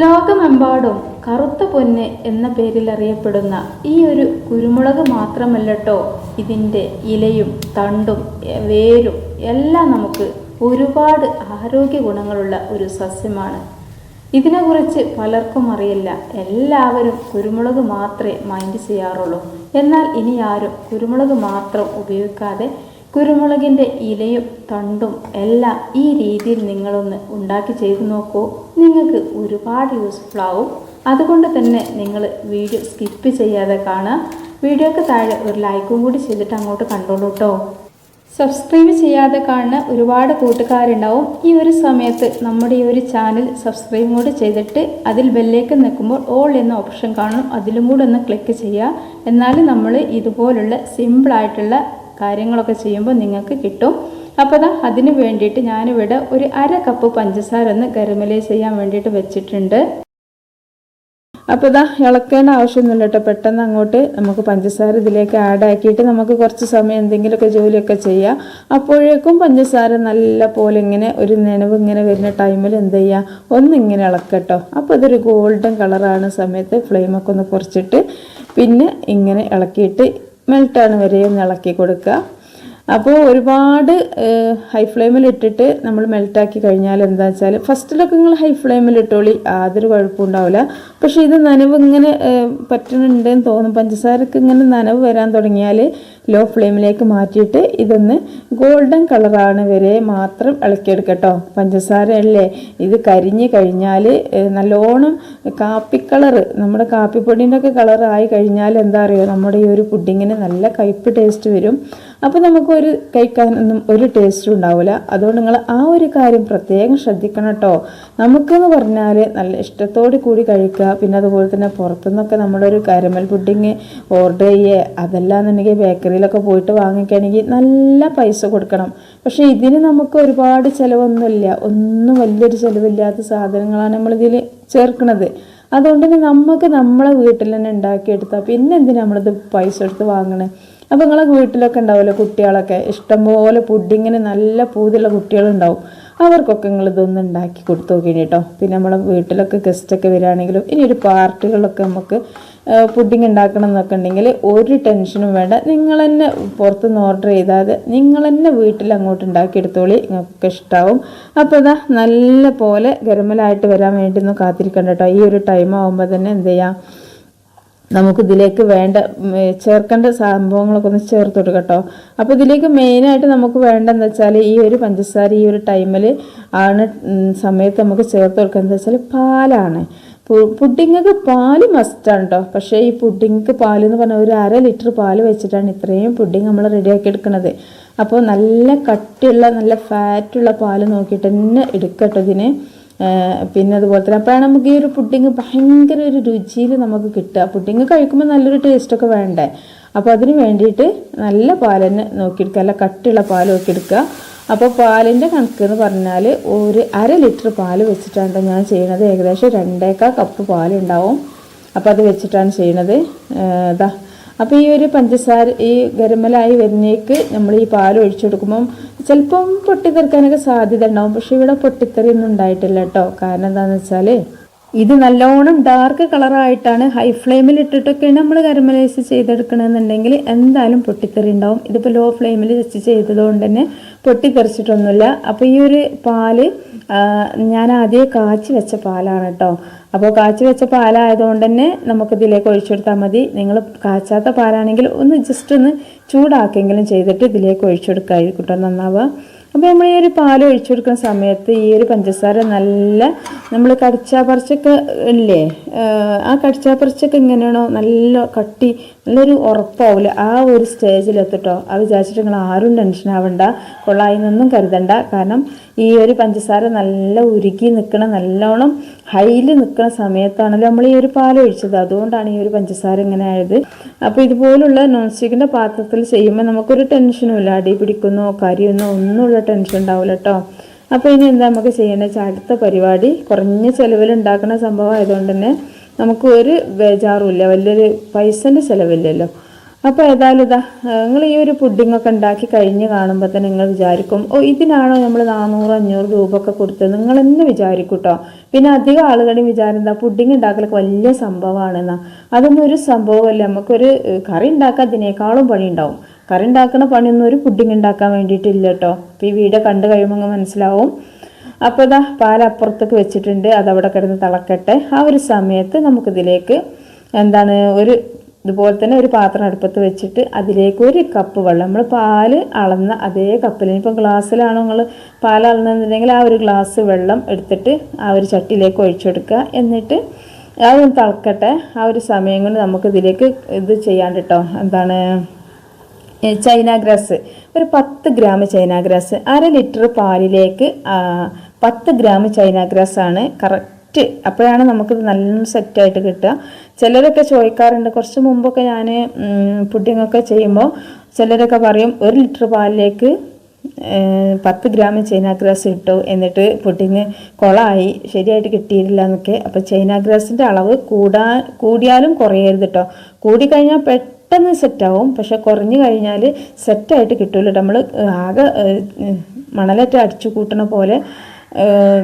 ലോകമെമ്പാടും കറുത്ത പൊന്ന് എന്ന പേരിൽ അറിയപ്പെടുന്ന ഈ ഒരു കുരുമുളക് മാത്രമല്ലട്ടോ ഇതിന്റെ ഇലയും തണ്ടും വേരും എല്ലാം നമുക്ക് ഒരുപാട് ആരോഗ്യ ഗുണങ്ങളുള്ള ഒരു സസ്യമാണ്. ഇതിനെക്കുറിച്ച് പലർക്കും അറിയില്ല. എല്ലാവരും കുരുമുളക് മാത്രമേ മൈൻഡ് ചെയ്യാറുള്ളൂ. എന്നാൽ ഇനി ആരും കുരുമുളക് മാത്രം ഉപയോഗിക്കാതെ കുരുമുളകിന്റെ ഇലയും തണ്ടും എല്ലാം ഈ രീതിയിൽ നിങ്ങളൊന്ന് ഉണ്ടാക്കി ചെയ്തു നോക്കൂ. നിങ്ങൾക്ക് ഒരുപാട് യൂസ്ഫുൾ ആവും. അതുകൊണ്ട് തന്നെ നിങ്ങൾ വീഡിയോ സ്കിപ്പ് ചെയ്യാതെ കാണുക. വീഡിയോക്ക് താഴെ ഒരു ലൈക്കും കൂടി ചെയ്തിട്ട് അങ്ങോട്ട് കണ്ടോളൂ കേട്ടോ സബ്സ്ക്രൈബ് ചെയ്യാതെ കാണുന്ന ഒരുപാട് കൂട്ടുകാരുണ്ടാവും. ഈ ഒരു സമയത്ത് നമ്മുടെ ഈ ഒരു ചാനൽ സബ്സ്ക്രൈബ് കൂടി ചെയ്തിട്ട് അതിൽ ബെല്ലേക്ക് നിൽക്കുമ്പോൾ ഓൾ എന്ന ഓപ്ഷൻ കാണും. അതിലും കൂടെ ഒന്ന് ക്ലിക്ക് ചെയ്യുക. എന്നാലും നമ്മൾ ഇതുപോലുള്ള സിമ്പിളായിട്ടുള്ള കാര്യങ്ങളൊക്കെ ചെയ്യുമ്പോൾ നിങ്ങൾക്ക് കിട്ടും. അപ്പോൾ അതാ അതിന് വേണ്ടിയിട്ട് ഞാനിവിടെ ഒരു അര കപ്പ് പഞ്ചസാര ഒന്ന് ഗരമലൈസ് ചെയ്യാൻ വേണ്ടിയിട്ട് വെച്ചിട്ടുണ്ട്. അപ്പോൾ ഇതാ ഇളക്കേണ്ട ആവശ്യമൊന്നുമില്ല കേട്ടോ. പെട്ടെന്ന് അങ്ങോട്ട് നമുക്ക് പഞ്ചസാര ഇതിലേക്ക് ആഡ് ആക്കിയിട്ട് നമുക്ക് കുറച്ച് സമയം എന്തെങ്കിലുമൊക്കെ ജോലിയൊക്കെ ചെയ്യാം. അപ്പോഴേക്കും പഞ്ചസാര നല്ല പോലെ ഇങ്ങനെ ഒരു നനവ് ഇങ്ങനെ വരുന്ന ടൈമിൽ എന്ത് ചെയ്യുക ഒന്നിങ്ങനെ ഇളക്കട്ടോ. അപ്പോൾ ഇതൊരു ഗോൾഡൻ കളറാണ് സമയത്ത് ഫ്ലെയിമൊക്കെ ഒന്ന് കുറച്ചിട്ട് പിന്നെ ഇങ്ങനെ ഇളക്കിയിട്ട് മെൽട്ടാണ് വരെയും ഇളക്കി കൊടുക്കുക. അപ്പോൾ ഒരുപാട് ഹൈ ഫ്ലെയിമിൽ ഇട്ടിട്ട് നമ്മൾ മെൽറ്റാക്കി കഴിഞ്ഞാൽ എന്താ വെച്ചാൽ ഫസ്റ്റിലൊക്കെ നിങ്ങൾ ഹൈ ഫ്ലെയിമിൽ ഇട്ടോളി യാതൊരു കുഴപ്പമുണ്ടാവില്ല പക്ഷേ ഇത് നനവ് ഇങ്ങനെ പറ്റുന്നുണ്ട് എന്ന് തോന്നും പഞ്ചസാരക്ക് ഇങ്ങനെ നനവ് വരാൻ തുടങ്ങിയാൽ ലോ ഫ്ലെയിമിലേക്ക് മാറ്റിയിട്ട് ഇതൊന്ന് ഗോൾഡൻ കളറാണ് വരെ മാത്രം ഇളക്കിയെടുക്കട്ടോ. പഞ്ചസാര അല്ലേ ഇത് കരിഞ്ഞ് കഴിഞ്ഞാൽ നല്ലോണം കാപ്പി കളറ് നമ്മുടെ കാപ്പിപ്പൊടിന്റെ ഒക്കെ കളറായി കഴിഞ്ഞാൽ എന്താ അറിയോ? നമ്മുടെ ഈ ഒരു പുഡിങ്ങിന് നല്ല കയ്പ്പ് ടേസ്റ്റ് വരും. അപ്പോൾ നമുക്കൊരു കഴിക്കാനൊന്നും ഒരു ടേസ്റ്റും ഉണ്ടാവില്ല അതുകൊണ്ട് നിങ്ങൾ ആ ഒരു കാര്യം പ്രത്യേകം ശ്രദ്ധിക്കണം കേട്ടോ നമുക്കെന്ന് പറഞ്ഞാൽ നല്ല ഇഷ്ടത്തോടു കൂടി കഴിക്കുക. പിന്നെ അതുപോലെ തന്നെ പുറത്തുനിന്നൊക്കെ നമ്മളൊരു കരമൽ പുഡിങ് ഓർഡർ ചെയ്യുക അതല്ലാന്നുണ്ടെങ്കിൽ ബേക്കറിയിലൊക്കെ പോയിട്ട് വാങ്ങിക്കുകയാണെങ്കിൽ നല്ല പൈസ കൊടുക്കണം. പക്ഷേ ഇതിന് നമുക്ക് ഒരുപാട് ചിലവൊന്നുമില്ല. ഒന്നും വലിയൊരു ചിലവില്ലാത്ത സാധനങ്ങളാണ് നമ്മളിതിൽ ചേർക്കുന്നത് അതുകൊണ്ട് തന്നെ നമുക്ക് നമ്മളെ വീട്ടിൽ തന്നെ ഉണ്ടാക്കിയെടുത്താൽ പിന്നെ എന്തിനാ നമ്മളിത് പൈസ എടുത്ത് വാങ്ങണേ? അപ്പോൾ നിങ്ങളെ വീട്ടിലൊക്കെ ഉണ്ടാവുമല്ലോ കുട്ടികളൊക്കെ? ഇഷ്ടംപോലെ പുഡിങ്ങിന് നല്ല പൂതിയുള്ള കുട്ടികളുണ്ടാവും. അവർക്കൊക്കെ നിങ്ങൾ ഇതൊന്നും ഉണ്ടാക്കി കൊടുത്തു നോക്കിയിട്ട് കേട്ടോ. പിന്നെ നമ്മളെ വീട്ടിലൊക്കെ ഗസ്റ്റൊക്കെ വരികയാണെങ്കിലും ഇനി ഒരു പാർട്ടികളൊക്കെ നമുക്ക് പുഡിങ് ഉണ്ടാക്കണം എന്നൊക്കെ ഉണ്ടെങ്കിൽ ഒരു ടെൻഷനും വേണ്ട. നിങ്ങൾ തന്നെ പുറത്തുനിന്ന് ഓർഡർ ചെയ്താതെ നിങ്ങൾ തന്നെ വീട്ടിൽ അങ്ങോട്ട് ഉണ്ടാക്കിയെടുത്തോളി നിങ്ങൾക്ക് ഇഷ്ടമാവും അപ്പോൾ ഇതാ നല്ല പോലെ ഗരമലായിട്ട് വരാൻ വേണ്ടി ഒന്ന് കാത്തിരിക്കണ്ട കേട്ടോ. ഈ ഒരു ടൈം ആകുമ്പോൾ തന്നെ എന്ത് ചെയ്യാം? നമുക്ക് ഇതിലേക്ക് വേണ്ട ചേർക്കേണ്ട സംഭവങ്ങളൊക്കെ ഒന്ന് ചേർത്ത് കേട്ടോ. അപ്പോൾ ഇതിലേക്ക് മെയിനായിട്ട് നമുക്ക് വേണ്ടതെന്ന് വെച്ചാൽ ഈ ഒരു പഞ്ചസാര ഈ ഒരു ടൈമിൽ ആണ് സമയത്ത് നമുക്ക് ചേർത്ത് കൊടുക്കുന്നത് വെച്ചാൽ പാലാണ്. പുഡിങ്ങൾക്ക് പാൽ മസ്റ്റാണ് കേട്ടോ പക്ഷേ ഈ പുഡിങ്ങൾക്ക് പാൽ എന്ന് പറഞ്ഞാൽ ഒരു അര ലിറ്റർ പാൽ വെച്ചിട്ടാണ് ഇത്രയും പുഡിങ് നമ്മൾ റെഡിയാക്കി എടുക്കുന്നത് അപ്പോൾ നല്ല കട്ടിയുള്ള നല്ല ഫാറ്റുള്ള പാൽ നോക്കിയിട്ട് തന്നെ എടുക്കട്ടോ ഇതിന്. പിന്നെ അതുപോലെ തന്നെ അപ്പോഴാണ് നമുക്ക് ഈ ഒരു പുഡിങ് ഭയങ്കര ഒരു രുചിയിൽ നമുക്ക് കിട്ടുക. പുഡിങ് കഴിക്കുമ്പോൾ നല്ലൊരു ടേസ്റ്റൊക്കെ വേണ്ടേ? അപ്പോൾ അതിന് വേണ്ടിയിട്ട് നല്ല തന്നെ നോക്കിയെടുക്കുക. നല്ല കട്ടിയുള്ള പാൽ നോക്കിയെടുക്കുക. അപ്പോൾ പാലിന്റെ കണക്ക് എന്ന് പറഞ്ഞാൽ ഒരു അര ലിറ്റർ പാൽ വെച്ചിട്ടാണ് ഞാൻ ചെയ്യണത്. ഏകദേശം രണ്ടേക്കാ കപ്പ് പാലുണ്ടാവും. അപ്പോൾ അത് വെച്ചിട്ടാണ് ചെയ്യണത്. ഇതാ അപ്പോൾ ഈ ഒരു പഞ്ചസാര ഈ ഗരമലായി വരുന്നേക്ക് നമ്മൾ ഈ പാൽ ഒഴിച്ചു കൊടുക്കുമ്പം ചിലപ്പം പൊട്ടിത്തെറിക്കാനൊക്കെ സാധ്യത ഉണ്ടാവും. പക്ഷെ ഇവിടെ പൊട്ടിത്തെറി ഒന്നും ഉണ്ടായിട്ടില്ല കേട്ടോ. കാരണം എന്താണെന്ന് വെച്ചാൽ ഇത് നല്ലോണം ഡാർക്ക് കളറായിട്ടാണ് ഹൈ ഫ്ലെയിമിൽ ഇട്ടിട്ടൊക്കെയാണ് നമ്മൾ കരമലൈസ് ചെയ്തെടുക്കണമെന്നുണ്ടെങ്കിൽ എന്തായാലും പൊട്ടിത്തെറി ഉണ്ടാവും. ഇതിപ്പോൾ ലോ ഫ്ലെയിമിൽ വെച്ച് ചെയ്തതുകൊണ്ട് തന്നെ പൊട്ടിത്തെറിച്ചിട്ടൊന്നുമില്ല. അപ്പോൾ ഈ ഒരു പാൽ ഞാൻ ആദ്യം കാച്ചി വെച്ച പാലാണ് കേട്ടോ. അപ്പോൾ കാച്ചി വെച്ച പാലായതുകൊണ്ട് തന്നെ നമുക്കിതിലേക്ക് ഒഴിച്ചെടുത്താൽ മതി. നിങ്ങൾ കാച്ചാത്ത പാലാണെങ്കിൽ ഒന്ന് ജസ്റ്റ് ഒന്ന് ചൂടാക്കെങ്കിലും ചെയ്തിട്ട് ഇതിലേക്ക് ഒഴിച്ചെടുക്കായിരിക്കും കേട്ടോ നന്നാവുക. അപ്പോൾ നമ്മൾ ഈ ഒരു പാൽ ഒഴിച്ചെടുക്കുന്ന സമയത്ത് ഈ ഒരു പഞ്ചസാര നല്ല നമ്മൾ കടിച്ചാപ്പറിച്ചൊക്കെ ഇല്ലേ? ആ കടിച്ചാപ്പറിച്ചൊക്കെ ഇങ്ങനെയാണോ നല്ല കട്ടി നല്ലൊരു ഉറപ്പാവില്ല ആ ഒരു സ്റ്റേജിലെത്തിട്ടോ അത് വിചാരിച്ചിട്ട് നിങ്ങൾ ആരും ടെൻഷൻ ആവണ്ട. കൊള്ളായി നിന്നും കരുതണ്ട. കാരണം ഈ ഒരു പഞ്ചസാര നല്ല ഉരുക്കി നിൽക്കണ നല്ലോണം ഹൈയിൽ നിൽക്കുന്ന സമയത്താണല്ലോ നമ്മൾ ഈ ഒരു പാൽ ഒഴിച്ചത്. അതുകൊണ്ടാണ് ഈ ഒരു പഞ്ചസാര ഇങ്ങനെ ആയത്. അപ്പോൾ ഇതുപോലുള്ള നോൺ സ്റ്റിക്കിന്റെ പാത്രത്തിൽ ചെയ്യുമ്പോൾ നമുക്കൊരു ടെൻഷനും ഇല്ല. അടി പിടിക്കുന്നോ കരിയുന്നോ ഒന്നുമുള്ള ടെൻഷൻ ഉണ്ടാവില്ല കേട്ടോ അപ്പോൾ ഇനി എന്താ നമുക്ക് ചെയ്യേണ്ടത്? വെച്ചാൽ അടുത്ത പരിപാടി കുറഞ്ഞ ചിലവിൽ ഉണ്ടാക്കുന്ന സംഭവം ആയതുകൊണ്ട് തന്നെ നമുക്ക് ഒരു ബേജാറും ഇല്ല. വലിയൊരു പൈസന്റെ ചിലവില്ലല്ലോ. അപ്പോൾ ഏതായാലും ഇതാ നിങ്ങൾ ഈ ഒരു പുഡിങ്ങൊക്കെ ഉണ്ടാക്കി കഴിഞ്ഞ് കാണുമ്പോൾ തന്നെ നിങ്ങൾ വിചാരിക്കും ഓ ഇതിനാണോ നമ്മൾ നാനൂറ് അഞ്ഞൂറ് രൂപ ഒക്കെ കൊടുത്തത്? നിങ്ങൾ തന്നെ വിചാരിക്കും കേട്ടോ പിന്നെ അധികം ആളുകളുടെയും വിചാരം എന്താ പുഡിങ് ഉണ്ടാക്കലൊക്കെ വലിയ സംഭവമാണെന്നാ. അതൊന്നും ഒരു സംഭവമല്ല. നമുക്കൊരു കറി ഉണ്ടാക്കാൻ അതിനേക്കാളും പണി ഉണ്ടാവും. കറി ഉണ്ടാക്കുന്ന പണിയൊന്നും ഒരു പുഡിങ് ഉണ്ടാക്കാൻ വേണ്ടിയിട്ടില്ല കേട്ടോ അപ്പോൾ ഈ വീഡിയോ കണ്ടു കഴിയുമ്പോൾ മനസ്സിലാവും. അപ്പോൾ ഇതാ പാലപ്പുറത്തേക്ക് വെച്ചിട്ടുണ്ട്. അതവിടെ കിടന്ന് തിളക്കട്ടെ. ആ ഒരു സമയത്ത് നമുക്കിതിലേക്ക് എന്താണ് ഒരു ഇതുപോലെ തന്നെ ഒരു പാത്രം അടുപ്പത്ത് വെച്ചിട്ട് അതിലേക്ക് ഒരു കപ്പ് വെള്ളം. നമ്മൾ പാൽ അളന്ന അതേ കപ്പിൽ ഇപ്പം ഗ്ലാസ്സിലാണോ നിങ്ങൾ പാൽ അളന്നെന്നുണ്ടെങ്കിൽ ആ ഒരു ഗ്ലാസ് വെള്ളം എടുത്തിട്ട് ആ ഒരു ചട്ടിയിലേക്ക് ഒഴിച്ചെടുക്കുക എന്നിട്ട് അതൊന്ന് തിളക്കട്ടെ. ആ ഒരു സമയം കൊണ്ട് നമുക്ക് ഇതിലേക്ക് ഇത് ചെയ്യാണ്ട് കേട്ടോ എന്താണ്? China grass. ഒരു പത്ത് ഗ്രാം ചൈന ഗ്രാസ്. അര ലിറ്റർ പാലിലേക്ക് പത്ത് ഗ്രാം ചൈന ഗ്രാസ് ആണ് കറക്റ്റ്. അപ്പോഴാണ് നമുക്കിത് നല്ല സെറ്റായിട്ട് കിട്ടുക. ചിലരൊക്കെ ചോദിക്കാറുണ്ട്. കുറച്ച് മുമ്പൊക്കെ ഞാൻ പുഡിങ്ങൊക്കെ ചെയ്യുമ്പോൾ ചിലരൊക്കെ പറയും ഒരു ലിറ്റർ പാലിലേക്ക് പത്ത് ഗ്രാം ചൈന ഗ്രാസ് ഇട്ടു എന്നിട്ട് പുഡിങ് കുളമായി ശരിയായിട്ട് കിട്ടിയില്ല എന്നൊക്കെ. അപ്പോൾ ചൈന ഗ്രാസിന്റെ അളവ് കൂടാ കൂടിയാലും കുറയരുത് കേട്ടോ കൂടിക്കഴിഞ്ഞാൽ പെട്ടെന്ന് സെറ്റാവും. പക്ഷെ കുറഞ്ഞു കഴിഞ്ഞാൽ സെറ്റായിട്ട് കിട്ടില്ല നമ്മൾ ആകെ മണലറ്റ അടിച്ചു കൂട്ടണ പോലെ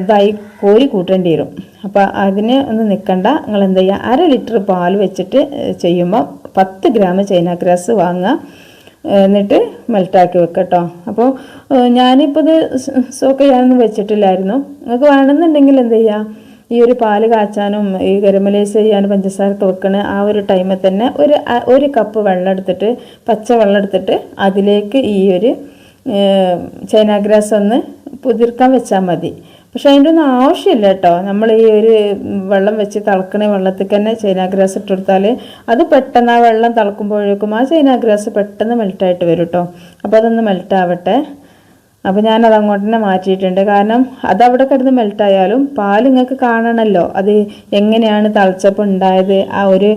ഇതായി കോരി കൂട്ടേണ്ടി വരും. അപ്പോൾ അതിന് ഒന്ന് നിൽക്കണ്ട നിങ്ങൾ എന്ത് ചെയ്യുക അര ലിറ്റർ പാൽ വെച്ചിട്ട് ചെയ്യുമ്പോൾ പത്ത് ഗ്രാം ചൈന ഗ്രാസ് വാങ്ങുക. എന്നിട്ട് മെൽട്ടാക്കി വെക്കുക കേട്ടോ അപ്പോൾ ഞാനിപ്പോൾ ഇത് സോക്ക് ചെയ്യാനൊന്നും വെച്ചിട്ടില്ലായിരുന്നു. നിങ്ങൾക്ക് വേണമെന്നുണ്ടെങ്കിൽ എന്ത് ചെയ്യുക ഈ ഒരു പാൽ കാച്ചാനും ഈ ഗരമലേസ് ചെയ്യാനും പഞ്ചസാര വെക്കണ ആ ഒരു ടൈമിൽ തന്നെ ഒരു ഒരു കപ്പ് വെള്ളം എടുത്തിട്ട് പച്ച വെള്ളം എടുത്തിട്ട് അതിലേക്ക് ഈ ഒരു ചൈന ഗ്രാസ് ഒന്ന് പുതിർക്കാൻ വെച്ചാൽ മതി. പക്ഷെ അതിന്റെ ഒന്നും ആവശ്യമില്ല കേട്ടോ. നമ്മൾ ഈ ഒരു വെള്ളം വെച്ച് തിളക്കണ വെള്ളത്തിൽ തന്നെ ചൈന ഗ്രാസ് ഇട്ട് കൊടുത്താൽ അത് പെട്ടെന്ന് ആ വെള്ളം തിളക്കുമ്പോഴേക്കും ആ ചൈന ഗ്രാസ് പെട്ടെന്ന് മെൽറ്റായിട്ട് വരും കേട്ടോ. അപ്പോൾ അതൊന്ന് മെൽറ്റ് ആവട്ടെ. അപ്പോൾ ഞാനത് അങ്ങോട്ട് തന്നെ മാറ്റിയിട്ടുണ്ട്. കാരണം അതവിടെ കിടന്ന് മെൽട്ടായാലും പാൽ നിങ്ങൾക്ക് കാണണമല്ലോ അത് എങ്ങനെയാണ് തളച്ചപ്പം ഉണ്ടായത്? ആ ഒരു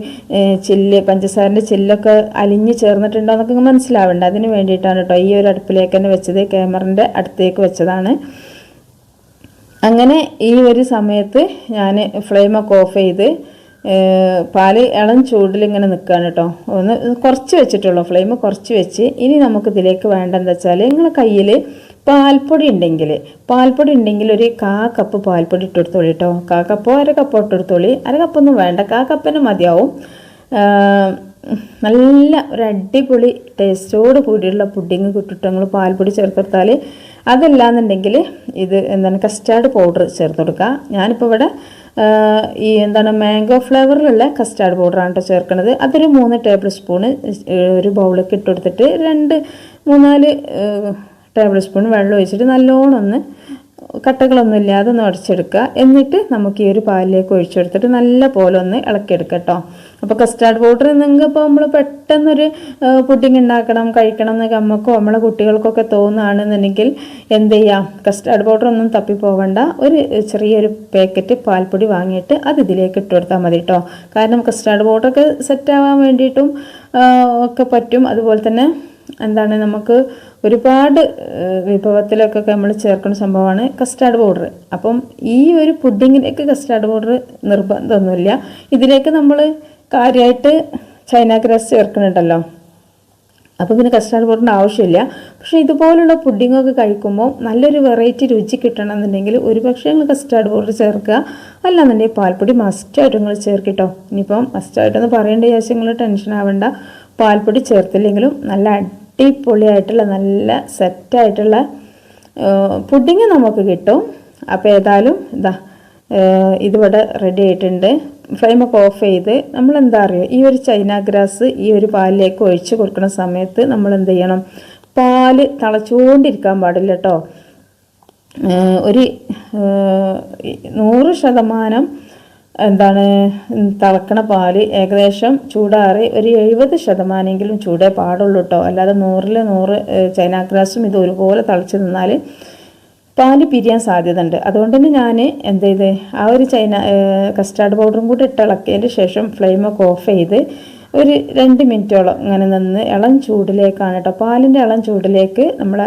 ചില്ല് പഞ്ചസാരന്റെ ചില്ലൊക്കെ അലിഞ്ഞ് ചേർന്നിട്ടുണ്ടോ എന്നൊക്കെ മനസ്സിലാവേണ്ട. അതിന് വേണ്ടിയിട്ടാണ് കേട്ടോ ഈ ഒരു അടുപ്പിലേക്ക് തന്നെ വെച്ചത്. ക്യാമറിന്റെ അടുത്തേക്ക് വെച്ചതാണ്. അങ്ങനെ ഈ ഒരു സമയത്ത് ഞാൻ ഫ്ലെയിമൊക്കെ ഓഫ് ചെയ്ത് പാൽ ഇളം ചൂടിൽ ഇങ്ങനെ നിൽക്കുകയാണ് കേട്ടോ ഒന്ന് കുറച്ച് വെച്ചിട്ടുള്ളൂ. ഫ്ലെയിം കുറച്ച് വെച്ച്. ഇനി നമുക്ക് ഇതിലേക്ക് വേണ്ടതെന്ന് വെച്ചാൽ നിങ്ങളെ കയ്യിൽ പാൽപ്പൊടി ഉണ്ടെങ്കിൽ പാൽപ്പൊടി ഉണ്ടെങ്കിൽ ഒരു കാ കപ്പ് പാൽപ്പൊടി ഇട്ടെടുത്തോളി കേട്ടോ കാ കപ്പോ അര കപ്പോ ഇട്ടെടുത്തോളി അര കപ്പൊന്നും വേണ്ട. കാ കപ്പിന് മതിയാവും. നല്ല ഒരു അടിപൊളി ടേസ്റ്റോട് കൂടിയുള്ള പുഡിങ് കിട്ടിട്ട് നമ്മൾ പാൽപ്പൊടി ചേർത്തെടുത്താൽ അതല്ല എന്നുണ്ടെങ്കിൽ ഇത് എന്താണ് കസ്റ്റാർഡ് പൗഡർ ചേർത്ത് കൊടുക്കുക. ഞാനിപ്പോൾ ഇവിടെ ഈ എന്താണ് മാംഗോ ഫ്ലേവറിലുള്ള കസ്റ്റാർഡ് പൗഡറാണ് കേട്ടോ ചേർക്കുന്നത് അതൊരു മൂന്ന് ടേബിൾ സ്പൂണ് ഒരു ബൗളിലേക്ക് ഇട്ട് കൊടുത്തിട്ട് രണ്ട് മൂന്നാൽ ടേബിൾ സ്പൂൺ വെള്ളം ഒഴിച്ചിട്ട് നല്ലോണം ഒന്ന് കട്ടകളൊന്നും ഇല്ലാതെ ഒന്ന് ഉടച്ചെടുക്കുക എന്നിട്ട് നമുക്ക് ഈ ഒരു പാലിലേക്ക് ഒഴിച്ചെടുത്തിട്ട് നല്ല പോലെ ഒന്ന് ഇളക്കിയെടുക്കുക കേട്ടോ. അപ്പോൾ കസ്റ്റാർഡ് പൗഡർ നിങ്ങൾക്ക് ഇപ്പോൾ നമ്മൾ പെട്ടെന്നൊരു പുഡിങ് ഉണ്ടാക്കണം കഴിക്കണം എന്നൊക്കെ അമ്മക്കോ നമ്മളെ കുട്ടികൾക്കൊക്കെ തോന്നുകയാണെന്നുണ്ടെങ്കിൽ എന്ത് ചെയ്യാം? കസ്റ്റാർഡ് പൗഡർ ഒന്നും തപ്പിപ്പോവണ്ട. ഒരു ചെറിയൊരു പാക്കറ്റ് പാൽപ്പൊടി വാങ്ങിയിട്ട് അത് ഇതിലേക്ക് ഇട്ട് കൊടുത്താൽ മതി കേട്ടോ. കാരണം കസ്റ്റാർഡ് പൗഡറൊക്കെ സെറ്റാവാൻ വേണ്ടിയിട്ടും ഒക്കെ പറ്റും. അതുപോലെ തന്നെ എന്താണ് നമുക്ക് ഒരുപാട് വിഭവത്തിലൊക്കെ നമ്മൾ ചേർക്കുന്ന സംഭവമാണ് കസ്റ്റാർഡ് പൗഡർ അപ്പം ഈ ഒരു പുഡിങ്ങിലേക്ക് കസ്റ്റാർഡ് പൗഡർ നിർബന്ധമൊന്നുമില്ല. ഇതിലേക്ക് നമ്മൾ കാര്യമായിട്ട് ചൈന ഗ്രാസ് ചേർക്കുന്നുണ്ടല്ലോ. അപ്പോൾ പിന്നെ കസ്റ്റാർഡ് പൗഡറിന്റെ ആവശ്യമില്ല. പക്ഷേ ഇതുപോലുള്ള പുഡിങ്ങൊക്കെ കഴിക്കുമ്പോൾ നല്ലൊരു വെറൈറ്റി രുചി കിട്ടണമെന്നുണ്ടെങ്കിൽ ഒരു പക്ഷേ നിങ്ങൾ കസ്റ്റാർഡ് പൗഡർ ചേർക്കുക. അല്ലാന്നുണ്ടെങ്കിൽ പാൽപ്പൊടി മസ്റ്റായിട്ട് നിങ്ങൾ ചേർക്കിട്ടോ ഇനിയിപ്പം മസ്റ്റായിട്ടൊന്ന് പറയേണ്ട വിചാരിച്ച് നിങ്ങൾ ടെൻഷൻ ആവേണ്ട. പാൽപ്പൊടി ചേർത്തില്ലെങ്കിലും നല്ല അടിപൊളിയായിട്ടുള്ള നല്ല സെറ്റായിട്ടുള്ള പുഡിങ് നമുക്ക് കിട്ടും. അപ്പോൾ ഏതായാലും ഇതാ ഇതിവിടെ റെഡി ആയിട്ടുണ്ട്. ഫ്ലെയിമൊക്കെ ഓഫ് ചെയ്ത് നമ്മൾ എന്താ അറിയുക ഈ ഒരു ചൈന ഗ്രാസ് ഈ ഒരു പാലിലേക്ക് ഒഴിച്ച് കൊടുക്കുന്ന സമയത്ത് നമ്മൾ എന്ത് ചെയ്യണം? പാൽ തിളച്ചുകൊണ്ടിരിക്കാൻ പാടില്ല കേട്ടോ ഒരു നൂറ് ശതമാനം എന്താണ് തിളക്കണ പാൽ ഏകദേശം ചൂടാറി ഒരു എഴുപത് ശതമാനമെങ്കിലും ചൂടേ പാടുള്ളൂ കേട്ടോ അല്ലാതെ നൂറിൽ നൂറ് ചൈനാഗ്രാസും ചൈന ഗ്രാസും ഇത് ഒരുപോലെ തിളച്ച് നിന്നാൽ പാൽ പിരിയാൻ സാധ്യത ഉണ്ട് അതുകൊണ്ട് തന്നെ ഞാൻ എന്ത് ചെയ്ത് ആ ഒരു ചൈന കസ്റ്റാർഡ് പൗഡറും കൂടി ഇട്ട് ഇളക്കിയതിന് ശേഷം ഫ്ലെയിമൊക്കെ ഓഫ് ചെയ്ത് ഒരു രണ്ട് മിനിറ്റോളം ഇങ്ങനെ നിന്ന് ഇളം ചൂടിലേക്കാണ് കേട്ടോ പാലിന്റെ ഇളം ചൂടിലേക്ക് നമ്മൾ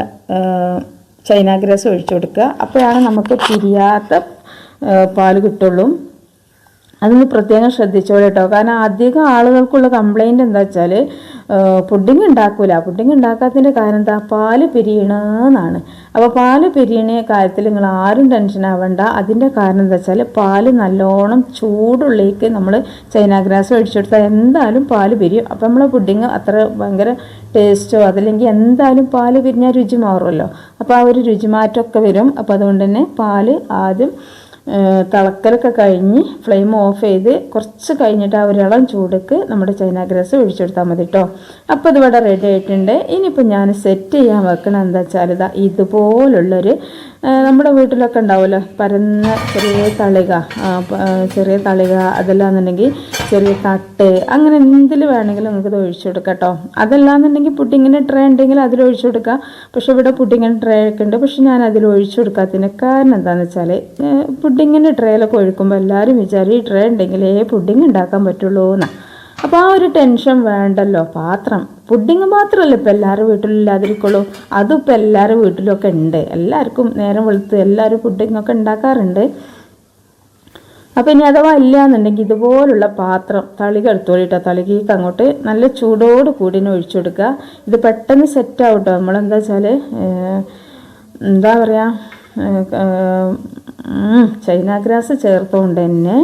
ചൈനാഗ്രാസ് ഒഴിച്ചു കൊടുക്കുക. അപ്പോഴാണ് നമുക്ക് പിരിയാത്ത പാൽ കിട്ടുള്ളൂ. അതൊന്ന് പ്രത്യേകം ശ്രദ്ധിച്ചോളൂ കേട്ടോ. കാരണം അധികം ആളുകൾക്കുള്ള കംപ്ലൈന്റ് എന്താ വെച്ചാൽ പുഡിങ് ഉണ്ടാക്കൂല. പുഡിങ് ഉണ്ടാക്കാത്തതിന്റെ കാരണം എന്താ? പാൽ പിരിയണമെന്നാണ് അപ്പോൾ പാൽ പിരിയണ കാര്യത്തിൽ നിങ്ങൾ ആരും ടെൻഷൻ ആവണ്ട. അതിന്റെ കാരണം എന്താ വെച്ചാൽ പാൽ നല്ലോണം ചൂടുള്ളിലേക്ക് നമ്മൾ ചൈന ഗ്രാസ് ഒഴിച്ചെടുത്താൽ എന്തായാലും പാൽ പിരിയും. അപ്പോൾ നമ്മളെ പുഡിങ് അത്ര ഭയങ്കര ടേസ്റ്റോ അതല്ലെങ്കിൽ എന്തായാലും പാൽ പിരിഞ്ഞാൽ രുചി മാറുമല്ലോ. അപ്പോൾ ആ ഒരു രുചിമാറ്റമൊക്കെ വരും. അപ്പോൾ അതുകൊണ്ട് തന്നെ പാൽ ആദ്യം തിളക്കലൊക്കെ കഴിഞ്ഞ് ഫ്ലെയിം ഓഫ് ചെയ്ത് കുറച്ച് കഴിഞ്ഞിട്ട് ആ ഒരു ഇളം ചൂടുക്ക് നമ്മുടെ ചൈന ഗ്രാസ് ഒഴിച്ചെടുത്താൽ മതി കേട്ടോ അപ്പോൾ ഇതിവിടെ റെഡി ആയിട്ടുണ്ട്. ഇനിയിപ്പോൾ ഞാൻ സെറ്റ് ചെയ്യാൻ വെക്കണം എന്താ വെച്ചാൽ ഇതാ ഇതുപോലുള്ളൊരു നമ്മുടെ വീട്ടിലൊക്കെ ഉണ്ടാവുമല്ലോ പരന്ന ചെറിയ തളിക ചെറിയ തളിക അതല്ലാന്നുണ്ടെങ്കിൽ ചെറിയ തട്ട് അങ്ങനെ എന്തിൽ വേണമെങ്കിലും നമുക്കിത് ഒഴിച്ചു കൊടുക്കാം കേട്ടോ അതല്ലാന്നുണ്ടെങ്കിൽ പുഡിങ്ങിന്റെ ട്രേ ഉണ്ടെങ്കിൽ അതിൽ ഒഴിച്ചു കൊടുക്കാം പക്ഷെ ഇവിടെ പുഡിങ്ങിന്റെ ട്രേ ഒക്കെ ഉണ്ട്. പക്ഷെ ഞാൻ അതിൽ ഒഴിച്ചു കൊടുക്കാത്തതിന് കാരണം എന്താണെന്ന് വെച്ചാൽ പുഡിങ്ങിന്റെ ട്രേയിലൊക്കെ ഒഴിക്കുമ്പോൾ എല്ലാവരും വിചാരം ഈ ട്രേ ഉണ്ടെങ്കിലേ പുഡിങ് ഉണ്ടാക്കാൻ പറ്റുള്ളൂ എന്നാണ് അപ്പോൾ ആ ഒരു ടെൻഷൻ വേണ്ടല്ലോ പാത്രം. പുഡിങ് മാത്രമല്ല ഇപ്പം എല്ലാവരും വീട്ടിലും ഇല്ലാതിരിക്കുള്ളൂ അതും ഇപ്പം എല്ലാവരും വീട്ടിലൊക്കെ ഉണ്ട് എല്ലാവർക്കും നേരം വെളുത്ത് എല്ലാവരും പുഡിങ്ങൊക്കെ ഉണ്ടാക്കാറുണ്ട് അപ്പോൾ ഇനി അഥവാ ഇല്ല എന്നുണ്ടെങ്കിൽ ഇതുപോലുള്ള പാത്രം തളിക എടുത്തോളിട്ടോ തളികയ്ക്ക് അങ്ങോട്ട് നല്ല ചൂടോട് കൂടി ഒഴിച്ചു കൊടുക്കുക. ഇത് പെട്ടെന്ന് സെറ്റ് ആവട്ടോ. നമ്മളെന്താ വെച്ചാൽ എന്താ പറയുക ചൈന ഗ്രാസ് ചേർത്തുകൊണ്ട് തന്നെ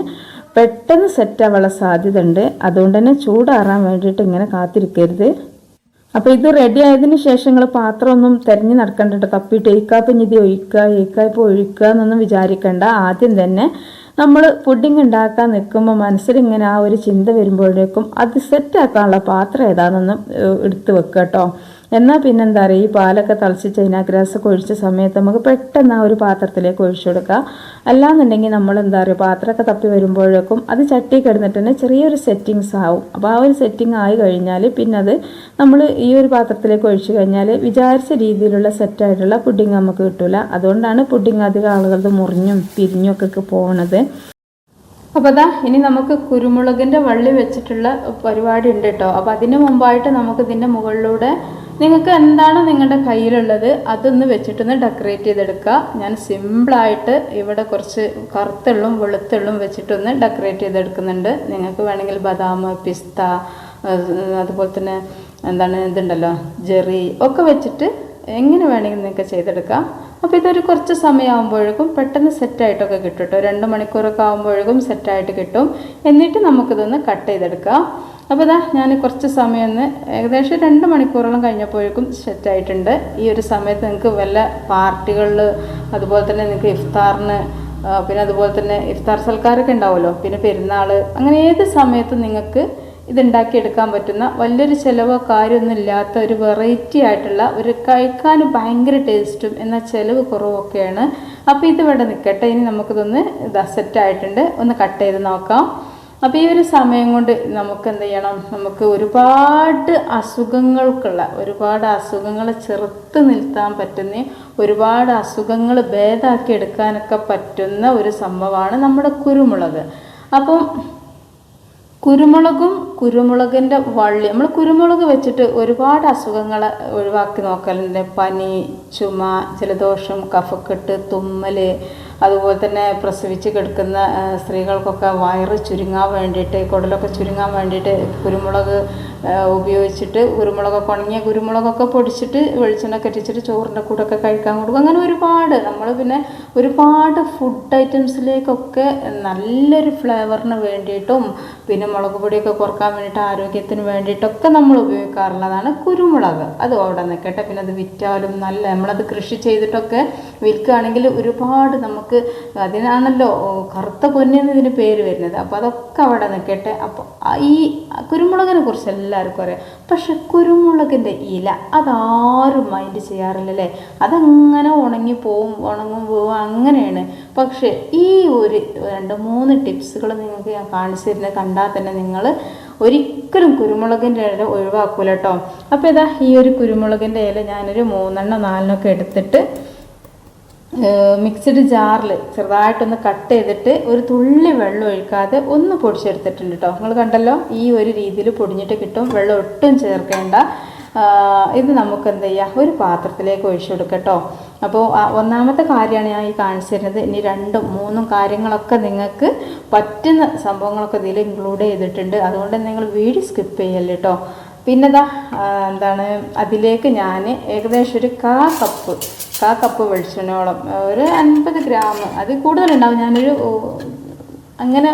പെട്ടെന്ന് സെറ്റ് ആവാനുള്ള സാധ്യത ഉണ്ട് അതുകൊണ്ട് തന്നെ ചൂടാറാൻ വേണ്ടിയിട്ട് ഇങ്ങനെ കാത്തിരിക്കരുത്. അപ്പോൾ ഇത് റെഡി ആയതിന് ശേഷം നിങ്ങൾ പാത്രമൊന്നും തിരഞ്ഞു നടക്കണ്ട തപ്പിയിട്ട് ഏക്കാപ്പ് ഇത് ഒഴിക്കുക ഏക്കായ്പ ഒഴിക്കുക എന്നൊന്നും വിചാരിക്കണ്ട. ആദ്യം തന്നെ നമ്മൾ പുഡിംഗ് ഉണ്ടാക്കാൻ നിൽക്കുമ്പോൾ മനസ്സിൽ ഇങ്ങനെ ആ ഒരു ചിന്ത വരുമ്പോഴേക്കും അത് സെറ്റാക്കാനുള്ള പാത്രം ഏതാണെന്നൊന്നും എടുത്ത് വെക്കുക കേട്ടോ. എന്നാൽ പിന്നെന്താ പറയുക ഈ പാലൊക്കെ തളിച്ച് ചൈന ഗ്രാസ് ഒഴിച്ച സമയത്ത് നമുക്ക് പെട്ടെന്ന് ആ ഒരു പാത്രത്തിലേക്ക് ഒഴിച്ചു കൊടുക്കുക അല്ലാന്നുണ്ടെങ്കിൽ നമ്മൾ എന്താ പറയുക പാത്രമൊക്കെ തപ്പി വരുമ്പോഴേക്കും അത് ചട്ടി കിടന്നിട്ട് തന്നെ ചെറിയൊരു സെറ്റിങ്സ് ആവും. അപ്പോൾ ആ ഒരു സെറ്റിംഗ് ആയി കഴിഞ്ഞാൽ പിന്നെ അത് നമ്മൾ ഈ ഒരു പാത്രത്തിലേക്ക് ഒഴിച്ചു കഴിഞ്ഞാൽ വിചാരിച്ച രീതിയിലുള്ള സെറ്റായിട്ടുള്ള പുഡിങ് നമുക്ക് കിട്ടില്ല അതുകൊണ്ടാണ് പുഡിങ് അധികം ആളുകളത് മുറിഞ്ഞും പിരിഞ്ഞും ഒക്കെ പോണത്. അപ്പോൾ അതാ ഇനി നമുക്ക് കുരുമുളകിന്റെ വള്ളി വെച്ചിട്ടുള്ള പരിപാടി ഉണ്ട് കേട്ടോ. അപ്പോൾ അതിന് മുമ്പായിട്ട് നമുക്ക് ഇതിന്റെ മുകളിലൂടെ നിങ്ങൾക്ക് എന്താണ് നിങ്ങളുടെ കയ്യിലുള്ളത് അതൊന്ന് വെച്ചിട്ടൊന്ന് ഡെക്കറേറ്റ് ചെയ്തെടുക്കുക. ഞാൻ സിമ്പിളായിട്ട് ഇവിടെ കുറച്ച് കറുത്തുള്ളും വെളുത്തുള്ളും വെച്ചിട്ടൊന്ന് ഡെക്കറേറ്റ് ചെയ്തെടുക്കുന്നുണ്ട്. നിങ്ങൾക്ക് വേണമെങ്കിൽ ബദാം പിസ്ത അതുപോലെ തന്നെ എന്താണ് ഇതുണ്ടല്ലോ ജെറി ഒക്കെ വെച്ചിട്ട് എങ്ങനെ വേണമെങ്കിൽ നിങ്ങൾക്ക് ചെയ്തെടുക്കാം. അപ്പോൾ ഇതൊരു കുറച്ച് സമയമാകുമ്പോഴേക്കും പെട്ടെന്ന് സെറ്റായിട്ടൊക്കെ കിട്ടും കേട്ടോ. രണ്ട് മണിക്കൂറൊക്കെ ആകുമ്പോഴേക്കും സെറ്റായിട്ട് കിട്ടും. എന്നിട്ട് നമുക്കിതൊന്ന് കട്ട് ചെയ്തെടുക്കാം. അപ്പോൾ ഇതാ ഞാൻ കുറച്ച് സമയം ഒന്ന് ഏകദേശം രണ്ട് മണിക്കൂറോളം കഴിഞ്ഞപ്പോഴേക്കും സെറ്റായിട്ടുണ്ട് ഈ ഒരു സമയത്ത് നിങ്ങൾക്ക് വല്ല പാർട്ടികളിൽ അതുപോലെ തന്നെ നിങ്ങൾക്ക് ഇഫ്താറിന് പിന്നെ അതുപോലെ തന്നെ ഇഫ്താർ സൽക്കാരൊക്കെ ഉണ്ടാവുമല്ലോ. പിന്നെ പെരുന്നാൾ അങ്ങനെ ഏത് സമയത്തും നിങ്ങൾക്ക് ഇതുണ്ടാക്കിയെടുക്കാൻ പറ്റുന്ന വലിയൊരു ചിലവോ കാര്യമൊന്നും ഇല്ലാത്ത ഒരു വെറൈറ്റി ആയിട്ടുള്ള ഒരു കഴിക്കാൻ ഭയങ്കര ടേസ്റ്റും എന്നാൽ ചിലവ് കുറവൊക്കെയാണ്. അപ്പോൾ ഇത് ഇവിടെ നിൽക്കട്ടെ ഇനി നമുക്കിതൊന്ന് ഇതാ സെറ്റായിട്ടുണ്ട് ഒന്ന് കട്ട് ചെയ്ത് നോക്കാം. അപ്പോൾ ഈ ഒരു സമയം കൊണ്ട് നമുക്ക് എന്ത് ചെയ്യണം? നമുക്ക് ഒരുപാട് അസുഖങ്ങൾക്കുള്ള ഒരുപാട് അസുഖങ്ങൾ ചെറുത്ത് നിൽത്താൻ പറ്റുന്ന ഒരുപാട് അസുഖങ്ങൾ ഭേദമാക്കി എടുക്കാനൊക്കെ പറ്റുന്ന ഒരു സംഭവമാണ് നമ്മുടെ കുരുമുളക്. അപ്പം കുരുമുളകും കുരുമുളകിന്റെ വള്ളി നമ്മൾ കുരുമുളക് വെച്ചിട്ട് ഒരുപാട് അസുഖങ്ങൾ ഒഴിവാക്കി നോക്കലുണ്ട്. പനി ചുമ ജലദോഷം കഫക്കെട്ട് തുമ്മൽ അതുപോലെ തന്നെ പ്രസവിച്ച് കിടക്കുന്ന സ്ത്രീകൾക്കൊക്കെ വയറ് ചുരുങ്ങാൻ വേണ്ടിയിട്ട് കുടലൊക്കെ ചുരുങ്ങാൻ വേണ്ടിയിട്ട് കുരുമുളക് ഉപയോഗിച്ചിട്ട് കുരുമുളകൊക്കെ ഉണങ്ങിയ കുരുമുളകൊക്കെ പൊടിച്ചിട്ട് വെളിച്ചെണ്ണ ഇട്ടിച്ചിട്ട് ചോറിന്റെ കൂടെയൊക്കെ കഴിക്കാൻ കൊടുക്കും. അങ്ങനെ ഒരുപാട്. നമ്മൾ പിന്നെ ഒരുപാട് ഫുഡ് ഐറ്റംസിലേക്കൊക്കെ നല്ലൊരു ഫ്ലേവറിന് വേണ്ടിയിട്ടും പിന്നെ മുളക് പൊടിയൊക്കെ കുറയ്ക്കാൻ വേണ്ടിയിട്ട് ആരോഗ്യത്തിന് വേണ്ടിയിട്ടൊക്കെ നമ്മൾ ഉപയോഗിക്കാറുള്ളതാണ് കുരുമുളക്. അത് അവിടെ നിൽക്കട്ടെ. പിന്നെ അത് വിറ്റാലും നല്ല നമ്മളത് കൃഷി ചെയ്തിട്ടൊക്കെ വിൽക്കുകയാണെങ്കിൽ ഒരുപാട് നമുക്ക് അതിനാണല്ലോ കറുത്ത പൊന്നിന്ന് ഇതിന് പേര് വരുന്നത്. അപ്പോൾ അതൊക്കെ അവിടെ നിൽക്കട്ടെ. അപ്പോൾ ഈ കുരുമുളകിനെ കുറിച്ച് എല്ലാവർക്കും അറിയാം. പക്ഷെ കുരുമുളകിന്റെ ഇല അതാരും മൈൻഡ് ചെയ്യാറില്ല ചെയ്യാറില്ലല്ലേ അതങ്ങനെ ഉണങ്ങി പോവും ഉണങ്ങും പോവും അങ്ങനെയാണ്. പക്ഷേ ഈ ഒരു രണ്ട് മൂന്ന് ടിപ്സുകൾ നിങ്ങൾക്ക് ഞാൻ കാണിച്ചു തരുന്നത് കണ്ടാൽ തന്നെ നിങ്ങൾ ഒരിക്കലും കുരുമുളകിന്റെ ഇല ഒഴിവാക്കൂല കേട്ടോ. അപ്പോൾ ഇതാ ഈ ഒരു കുരുമുളകിന്റെ ഇല ഞാനൊരു മൂന്നെണ്ണം നാലെണ്ണമൊക്കെ എടുത്തിട്ട് മിക്സഡ് ജാറിൽ ചെറുതായിട്ടൊന്ന് കട്ട് ചെയ്തിട്ട് ഒരു തുള്ളി വെള്ളം ഒഴിക്കാതെ ഒന്ന് പൊടിച്ചെടുത്തിട്ടുണ്ട് കേട്ടോ നിങ്ങൾ കണ്ടല്ലോ? ഈ ഒരു രീതിയിൽ പൊടിഞ്ഞിട്ട് കിട്ടും. വെള്ളം ഒട്ടും ചേർക്കേണ്ട. ഇത് നമുക്ക് എന്ത് ചെയ്യാം? ഒരു പാത്രത്തിലേക്ക് ഒഴിച്ചു കൊടുക്കട്ടോ അപ്പോൾ ഒന്നാമത്തെ കാര്യമാണ് ഞാൻ ഈ കാണിച്ചു തരുന്നത്. ഇനി രണ്ടും മൂന്നും കാര്യങ്ങളൊക്കെ നിങ്ങൾക്ക് പറ്റുന്ന സംഭവങ്ങളൊക്കെ ഇതിൽ ഇൻക്ലൂഡ് ചെയ്തിട്ടുണ്ട്. അതുകൊണ്ട് നിങ്ങൾ വീഡിയോ സ്കിപ്പ് ചെയ്യല്ലേ പിന്നെ എന്താണ് അതിലേക്ക് ഞാൻ ഏകദേശം ഒരു കാ കപ്പ് കാ കപ്പ് വെളിച്ചെണ്ണയോളം ഒരു അൻപത് ഗ്രാം അത് കൂടുതലുണ്ടാവും. ഞാനൊരു അങ്ങനെ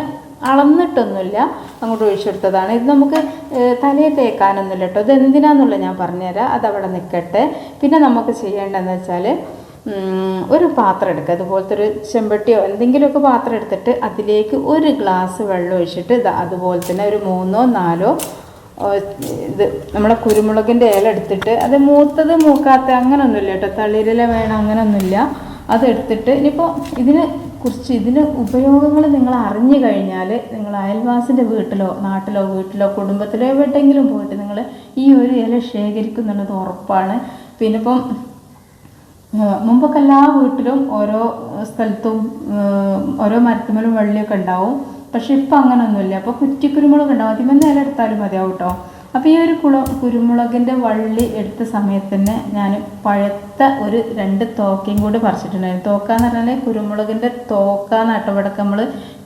അളന്നിട്ടൊന്നുമില്ല. അങ്ങോട്ട് ഒഴിച്ചെടുത്തതാണ്. ഇത് നമുക്ക് തലയെ തേക്കാനൊന്നുമില്ല കേട്ടോ. ഇത് എന്തിനാന്നുള്ളത് ഞാൻ പറഞ്ഞുതരാം. അതവിടെ നിൽക്കട്ടെ. പിന്നെ നമുക്ക് ചെയ്യേണ്ടതെന്ന് വെച്ചാൽ ഒരു പാത്രം എടുക്കുക. അതുപോലത്തെ ഒരു ചെമ്പട്ടിയോ എന്തെങ്കിലുമൊക്കെ പാത്രം എടുത്തിട്ട് അതിലേക്ക് ഒരു ഗ്ലാസ് വെള്ളം ഒഴിച്ചിട്ട് അതുപോലെ തന്നെ ഒരു മൂന്നോ നാലോ ഇത് നമ്മുടെ കുരുമുളകിന്റെ ഇല എടുത്തിട്ട് അത് മൂത്തത് മൂക്കാത്ത അങ്ങനൊന്നുമില്ല കേട്ടോ. തളിരില വേണം അങ്ങനൊന്നുമില്ല. അതെടുത്തിട്ട് ഇനിയിപ്പോൾ ഇതിനെ കുറിച്ച് ഇതിന് ഉപയോഗങ്ങൾ നിങ്ങൾ അറിഞ്ഞു കഴിഞ്ഞാൽ നിങ്ങൾ അയൽവാസിന്റെ വീട്ടിലോ നാട്ടിലോ വീട്ടിലോ കുടുംബത്തിലോ എവിടെയെങ്കിലും പോയിട്ട് നിങ്ങൾ ഈ ഒരു ഇല ശേഖരിക്കുന്നുള്ളത് ഉറപ്പാണ്. പിന്നെ ഇപ്പം മുമ്പൊക്കെ എല്ലാ വീട്ടിലും ഓരോ സ്ഥലത്തും ഓരോ മരത്തുമലും വള്ളിയൊക്കെ ഉണ്ടാവും. പക്ഷെ ഇപ്പം അങ്ങനെയൊന്നുമില്ല അപ്പോൾ കുറ്റി കുരുമുളക് ഉണ്ടാവും അതിൽ നില എടുത്താലും മതിയാവും കേട്ടോ അപ്പോൾ ഈ ഒരു കുള കുരുമുളകിന്റെ വള്ളി എടുത്ത സമയത്ത് തന്നെ ഞാൻ പഴുത്ത ഒരു രണ്ട് തോക്കയും കൂടി പറിച്ചിട്ടുണ്ടായിരുന്നു. തോക്കാന്ന് പറഞ്ഞാൽ കുരുമുളകിന്റെ തോക്കാന്ന് കേട്ടോ നമ്മൾ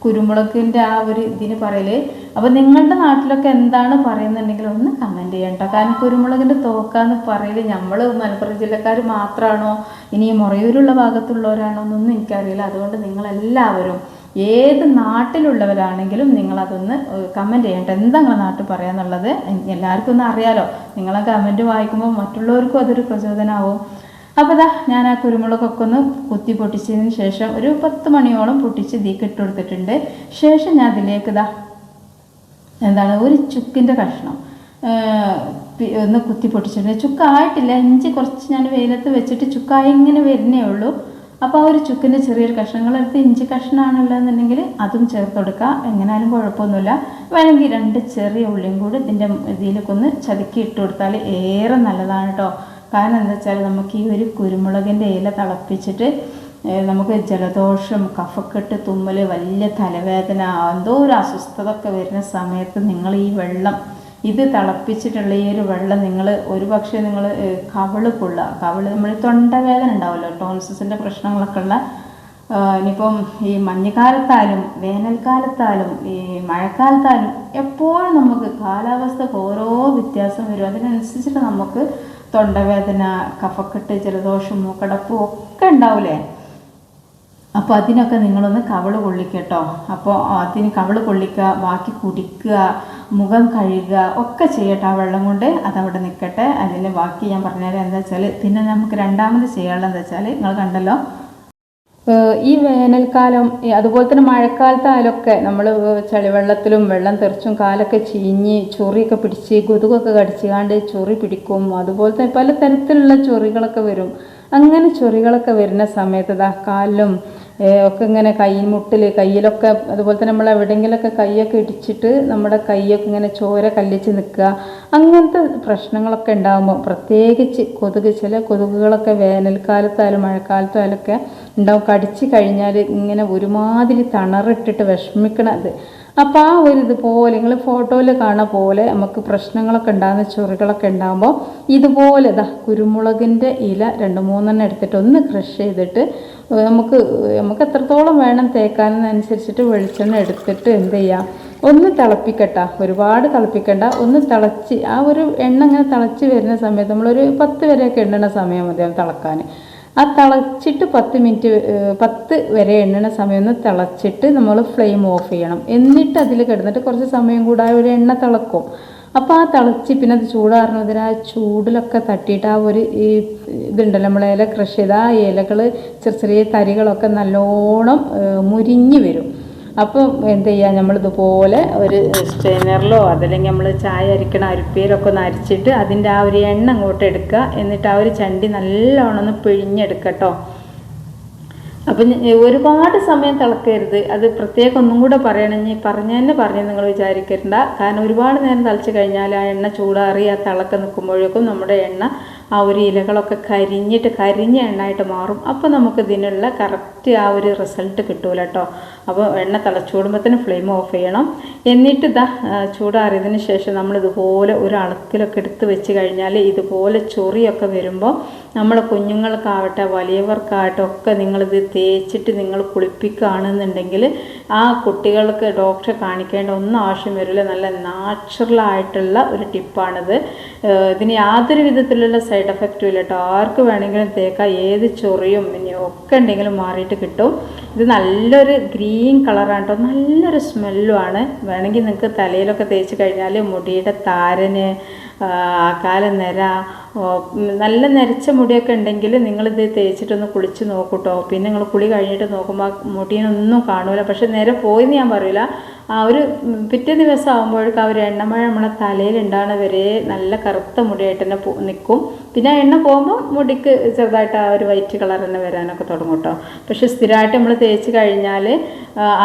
കുരുമുളകിന്റെ ആ ഒരു ഇതിന് പറയൽ. അപ്പോൾ നിങ്ങളുടെ നാട്ടിലൊക്കെ എന്താണ് പറയുന്നുണ്ടെങ്കിൽ ഒന്ന് കമന്റ് ചെയ്യണം കേട്ടോ. കാരണം കുരുമുളകിന്റെ തോക്കാന്ന് പറയൽ നമ്മൾ മലപ്പുറം ജില്ലക്കാർ മാത്രമാണോ ഇനി മുറയൂരുള്ള ഭാഗത്തുള്ളവരാണോ എന്നൊന്നും എനിക്കറിയില്ല. അതുകൊണ്ട് നിങ്ങളെല്ലാവരും ഏത് നാട്ടിലുള്ളവരാണെങ്കിലും നിങ്ങളതൊന്ന് കമന്റ് ചെയ്യേണ്ട. എന്താ നിങ്ങളെ നാട്ടിൽ പറയാന്നുള്ളത് എല്ലാവർക്കും ഒന്ന് അറിയാലോ. നിങ്ങളെ കമന്റ് വായിക്കുമ്പോൾ മറ്റുള്ളവർക്കും അതൊരു പ്രചോദനമാവും അപ്പോൾ ഇതാ ഞാൻ ആ കുരുമുളകൊക്കെ ഒന്ന് കുത്തി പൊട്ടിച്ചതിന് ശേഷം ഒരു പത്ത് മണിയോളം പൊട്ടിച്ച് ഇതിലേക്ക് ഇട്ട് കൊടുത്തിട്ടുണ്ട്. ശേഷം ഞാൻ അതിലേക്ക് ഇതാ എന്താണ് ഒരു ചുക്കിന്റെ കഷ്ണം ഒന്ന് കുത്തി പൊട്ടിച്ചിട്ടുണ്ട്. ചുക്കായിട്ടില്ല ഇഞ്ചി കുറച്ച് ഞാൻ വെയിലത്ത് വെച്ചിട്ട് ചുക്കായി ഇങ്ങനെ വരുന്നേ ഉള്ളൂ. അപ്പോൾ ആ ഒരു ചുക്കിന്റെ ചെറിയൊരു കഷ്ണങ്ങൾ എടുത്ത് ഇഞ്ചി കഷ്ണമാണുള്ളതെന്നുണ്ടെങ്കിൽ അതും ചേർത്ത് കൊടുക്കുക. എങ്ങനെയാലും കുഴപ്പമൊന്നുമില്ല. വേണമെങ്കിൽ രണ്ട് ചെറിയ ഉള്ളിയും കൂടി ഇതിന്റെ ഇതിലേക്ക് ഒന്ന് ചതുക്കി ഇട്ട് കൊടുത്താൽ ഏറെ നല്ലതാണ് കേട്ടോ കാരണം എന്താ വെച്ചാൽ നമുക്ക് ഈ ഒരു കുരുമുളകിന്റെ ഇല തിളപ്പിച്ചിട്ട് നമുക്ക് ജലദോഷം കഫക്കെട്ട് തുമ്മൽ വലിയ തലവേദന എന്തോ ഒരു അസ്വസ്ഥത ഒക്കെ വരുന്ന സമയത്ത് നിങ്ങൾ ഈ വെള്ളം ഇത് തിളപ്പിച്ചിട്ടുള്ള ഈ ഒരു വെള്ളം നിങ്ങൾ ഒരു പക്ഷേ നിങ്ങൾ കവിൾ കൊള്ളുക. കവിൾ നമ്മൾ തൊണ്ടവേദന ഉണ്ടാവുമല്ലോ. ടോൺസിന്റെ പ്രശ്നങ്ങളൊക്കെ ഉള്ള ഇനിയിപ്പം ഈ മഞ്ഞുകാലത്തായാലും വേനൽക്കാലത്തായാലും ഈ മഴക്കാലത്താലും എപ്പോഴും നമുക്ക് കാലാവസ്ഥക്ക് ഓരോ വ്യത്യാസം വരും. അതിനനുസരിച്ചിട്ട് നമുക്ക് തൊണ്ടവേദന കഫക്കെട്ട് ജലദോഷം മൂക്കടപ്പും ഒക്കെ ഉണ്ടാവില്ലേ അപ്പോൾ അതിനൊക്കെ നിങ്ങളൊന്ന് കവൾ കൊള്ളിക്കട്ടോ അപ്പോൾ അതിന് കവൾ കൊള്ളിക്കുക ബാക്കി കുടിക്കുക മുഖം കഴുകുക ഒക്കെ ചെയ്യട്ടെ ആ വെള്ളം കൊണ്ട്. അതവിടെ നിൽക്കട്ടെ അതിൽ ബാക്കി ഞാൻ പറഞ്ഞുതരാം എന്താ വെച്ചാൽ പിന്നെ നമുക്ക് രണ്ടാമത് ചെയ്യാനുള്ളത് എന്താ വെച്ചാൽ നിങ്ങൾ കണ്ടല്ലോ ഈ വേനൽക്കാലം അതുപോലെ തന്നെ മഴക്കാലത്തായാലൊക്കെ നമ്മൾ ചളിവെള്ളത്തിലും വെള്ളം തെറിച്ചും കാലൊക്കെ ചീഞ്ഞ് ചൊറിയൊക്കെ പിടിച്ച് കൊതുകൊക്കെ കടിച്ചുകാണ്ട് ചൊറി പിടിക്കും. അതുപോലെ തന്നെ പല തരത്തിലുള്ള ചൊറികളൊക്കെ വരും. അങ്ങനെ ചൊറികളൊക്കെ വരുന്ന സമയത്ത് ദാ കാലിലും ഒക്കെ ഇങ്ങനെ കൈമുട്ടിൽ കയ്യിലൊക്കെ അതുപോലെ തന്നെ നമ്മൾ എവിടെയെങ്കിലുമൊക്കെ കൈയൊക്കെ ഇടിച്ചിട്ട് നമ്മുടെ കൈയൊക്കെ ഇങ്ങനെ ചോര കല്ലിച്ച് നിൽക്കുക അങ്ങനത്തെ പ്രശ്നങ്ങളൊക്കെ ഉണ്ടാകുമ്പോൾ പ്രത്യേകിച്ച് കൊതുക് ചില കൊതുകുകളൊക്കെ വേനൽക്കാലത്തായാലും മഴക്കാലത്തായാലും ഒക്കെ ഉണ്ടാവും. കടിച്ച് കഴിഞ്ഞാൽ ഇങ്ങനെ ഒരുമാതിരി തണറിട്ടിട്ട് വിഷമിക്കണത് അപ്പോൾ ആ ഒരു ഇതുപോലെ നിങ്ങൾ ഫോട്ടോയിൽ കാണുന്ന പോലെ നമുക്ക് പ്രശ്നങ്ങളൊക്കെ ഉണ്ടാകുന്ന ചൊറികളൊക്കെ ഉണ്ടാകുമ്പോൾ ഇതുപോലെ ഇതാ കുരുമുളകിന്റെ ഇല രണ്ട് മൂന്നെണ്ണം എടുത്തിട്ട് ഒന്ന് ക്രഷ് ചെയ്തിട്ട് നമുക്ക് നമുക്ക് എത്രത്തോളം വേണം തേക്കാനെന്നനുസരിച്ചിട്ട് വെളിച്ചെണ്ണ എടുത്തിട്ട് എന്ത് ചെയ്യാം? ഒന്ന് തിളപ്പിക്കട്ട. ഒരുപാട് തിളപ്പിക്കണ്ട. ഒന്ന് തിളച്ച് ആ ഒരു എണ്ണ ഇങ്ങനെ തിളച്ച് വരുന്ന സമയത്ത് നമ്മളൊരു പത്ത് വരെയൊക്കെ എണ്ണണ സമയം മതിയാവും തിളക്കാൻ. ആ തിളച്ചിട്ട് പത്ത് മിനിറ്റ് പത്ത് വരെ എണ്ണണ സമയം ഒന്ന് തിളച്ചിട്ട് നമ്മൾ ഫ്ലെയിം ഓഫ് ചെയ്യണം. എന്നിട്ട് അതിൽ കിടന്നിട്ട് കുറച്ച് സമയം കൂടാതെ ഒരു എണ്ണ തിളക്കും. അപ്പോൾ ആ തിളച്ച് പിന്നെ അത് ചൂടാറുന്നതിന് ആ ചൂടിലൊക്കെ തട്ടിയിട്ട് ആ ഒരു ഈ ഇതുണ്ടല്ലോ നമ്മളെ ഇല കൃഷി ചെയ്ത ആ ഇലകൾ ചെറിയ ചെറിയ തരികളൊക്കെ നല്ലോണം മുരിഞ്ഞു വരും. അപ്പം എന്ത് ചെയ്യുക നമ്മളിതുപോലെ ഒരു സ്ട്രെയിനറിലോ അതല്ലെങ്കിൽ നമ്മൾ ചായ അരിക്കണ അരിപ്പയിലൊക്കെ ഒന്ന് അരിച്ചിട്ട് അതിന്റെ ആ ഒരു എണ്ണ അങ്ങോട്ട് എടുക്കുക. എന്നിട്ട് ആ ഒരു ചണ്ടി നല്ലോണം ഒന്ന് പിഴിഞ്ഞെടുക്കട്ടോ അപ്പം ഒരുപാട് സമയം തിളക്കരുത്. അത് പ്രത്യേകം ഒന്നും കൂടെ പറയണമെങ്കിൽ പറഞ്ഞു തന്നെ പറഞ്ഞ് നിങ്ങൾ വിചാരിക്കരുണ്ട. കാരണം ഒരുപാട് നേരം തിളച്ച് കഴിഞ്ഞാൽ ആ എണ്ണ ചൂടാറി ആ തിളക്കം നിൽക്കുമ്പോഴേക്കും നമ്മുടെ എണ്ണ ആ ഒരു ഇലകളൊക്കെ കരിഞ്ഞിട്ട് കരിഞ്ഞ എണ്ണയായിട്ട് മാറും. അപ്പോൾ നമുക്ക് ഇതിനുള്ള കറക്റ്റ് ആ ഒരു റിസൾട്ട് കിട്ടൂല കേട്ടോ അപ്പോൾ എണ്ണ തിളച്ചൂടുമ്പോഴത്തേന് ഫ്ലെയിം ഓഫ് ചെയ്യണം. എന്നിട്ട് ഇതാ ചൂടാറിയതിന് ശേഷം നമ്മൾ ഇതുപോലെ ഒരു അളക്കിലൊക്കെ എടുത്ത് വെച്ച് കഴിഞ്ഞാൽ ഇതുപോലെ ചൊറിയൊക്കെ വരുമ്പോൾ നമ്മളെ കുഞ്ഞുങ്ങൾക്കാവട്ടെ വലിയവർക്കാവട്ടെ ഒക്കെ നിങ്ങളിത് തേച്ചിട്ട് നിങ്ങൾ കുളിപ്പിക്കുകയാണെന്നുണ്ടെങ്കിൽ ആ കുട്ടികൾക്ക് ഡോക്ടറെ കാണിക്കേണ്ട ഒന്നും ആവശ്യം വരില്ല. നല്ല നാച്ചുറൽ ആയിട്ടുള്ള ഒരു ടിപ്പാണിത് ഇതിന് യാതൊരു വിധത്തിലുള്ള എഫക്റ്റും ഇല്ല. കേട്ടോ ആർക്ക് വേണമെങ്കിലും തേക്കാം. ഏത് ചൊറിയും ഒക്കെ ഉണ്ടെങ്കിലും മാറിയിട്ട് കിട്ടും. ഇത് നല്ലൊരു ഗ്രീൻ കളറാണ് കേട്ടോ. നല്ലൊരു സ്മെല്ലുമാണ്. വേണമെങ്കിൽ നിങ്ങൾക്ക് തലയിലൊക്കെ തേച്ച് കഴിഞ്ഞാൽ മുടിയുടെ താരന് കാല നിര നല്ല നരച്ച മുടിയൊക്കെ ഉണ്ടെങ്കിൽ നിങ്ങളിത് തേച്ചിട്ടൊന്ന് കുളിച്ച് നോക്കൂട്ടോ. പിന്നെ നിങ്ങൾ കുളി കഴിഞ്ഞിട്ട് നോക്കുമ്പോൾ മുടിയിനൊന്നും കാണൂല. പക്ഷെ നേരെ പോയെന്ന് ഞാൻ പറയില്ല ആ ഒരു പിറ്റേ ദിവസം ആകുമ്പോഴേക്കും ആ ഒരു എണ്ണമഴ നമ്മളെ തലയിൽ ഉണ്ടാകുന്ന വരെ നല്ല കറുത്ത മുടിയായിട്ട് തന്നെ നിൽക്കും പിന്നെ ആ എണ്ണ പോകുമ്പോൾ മുടിക്ക് ചെറുതായിട്ട് ആ ഒരു വൈറ്റ് കളർ തന്നെ വരാനൊക്കെ തുടങ്ങും കേട്ടോ. പക്ഷെ സ്ഥിരമായിട്ട് നമ്മൾ തേച്ച് കഴിഞ്ഞാൽ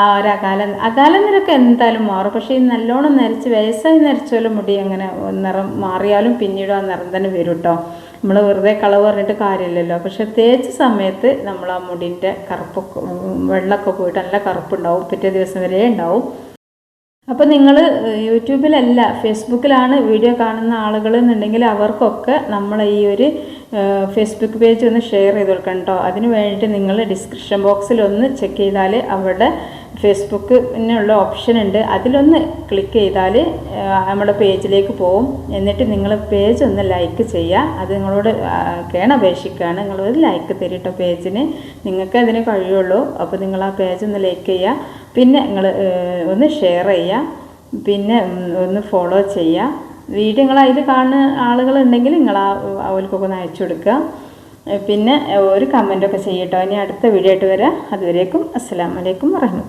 ആ ഒരു അകാല അകാല നിരക്ക് എന്തായാലും മാറും. പക്ഷേ ഈ നല്ലോണം നരച്ച് വയസ്സായി നരച്ചാലും മുടി അങ്ങനെ നിറം മാറിയാലും പിന്നീട് ആ നിറം തന്നെ വരും കേട്ടോ നമ്മൾ വെറുതെ കളവ് പറഞ്ഞിട്ട് കാര്യമില്ലല്ലോ. പക്ഷെ തേച്ച സമയത്ത് നമ്മൾ ആ മുടിന്റെ കറുപ്പൊക്കെ ഉം, വെള്ളമൊക്കെ പോയിട്ട് നല്ല കറുപ്പുണ്ടാവും. പിറ്റേ ദിവസം വരെ ഉണ്ടാവും. അപ്പോൾ നിങ്ങൾ യൂട്യൂബിലല്ല ഫേസ്ബുക്കിലാണ് വീഡിയോ കാണുന്ന ആളുകൾ എന്നുണ്ടെങ്കിൽ അവർക്കൊക്കെ നമ്മൾ ഈ ഒരു ഫേസ്ബുക്ക് പേജ് ഒന്ന് ഷെയർ ചെയ്ത് കൊടുക്കണം കേട്ടോ അതിന് വേണ്ടിയിട്ട് നിങ്ങൾ ഡിസ്ക്രിപ്ഷൻ ബോക്സിൽ ഒന്ന് ചെക്ക് ചെയ്താൽ അവിടെ ഫേസ്ബുക്ക് ഫേസ്ബുക്കിനുള്ള ഓപ്ഷൻ ഉണ്ട്. അതിലൊന്ന് ക്ലിക്ക് ചെയ്താൽ നമ്മുടെ പേജിലേക്ക് പോകും. എന്നിട്ട് നിങ്ങൾ പേജ് ഒന്ന് ലൈക്ക് ചെയ്യുക അത് നിങ്ങളോട് കേണ അപേക്ഷിക്കുകയാണ് നിങ്ങൾ ഒരു ലൈക്ക് തരിട്ടോ പേജിന് നിങ്ങൾക്ക് അതിന് കഴിയുള്ളൂ. അപ്പോൾ നിങ്ങൾ ആ പേജ് ഒന്ന് ലൈക്ക് ചെയ്യുക പിന്നെ നിങ്ങൾ ഒന്ന് ഷെയർ ചെയ്യുക പിന്നെ ഒന്ന് ഫോളോ ചെയ്യുക വീഡിയോ നിങ്ങൾ കാണുന്ന ആളുകളുണ്ടെങ്കിൽ നിങ്ങൾ ആ അവർക്കൊക്കെ ഒന്ന് അയച്ചു കൊടുക്കുക. പിന്നെ ഒരു കമന്റൊക്കെ ചെയ്യട്ടോ. ഇനി അടുത്ത വീഡിയോ ആയിട്ട് വരാം. അതുവരേക്കും അസ്സാം വലൈക്കും വറഹമത്ത്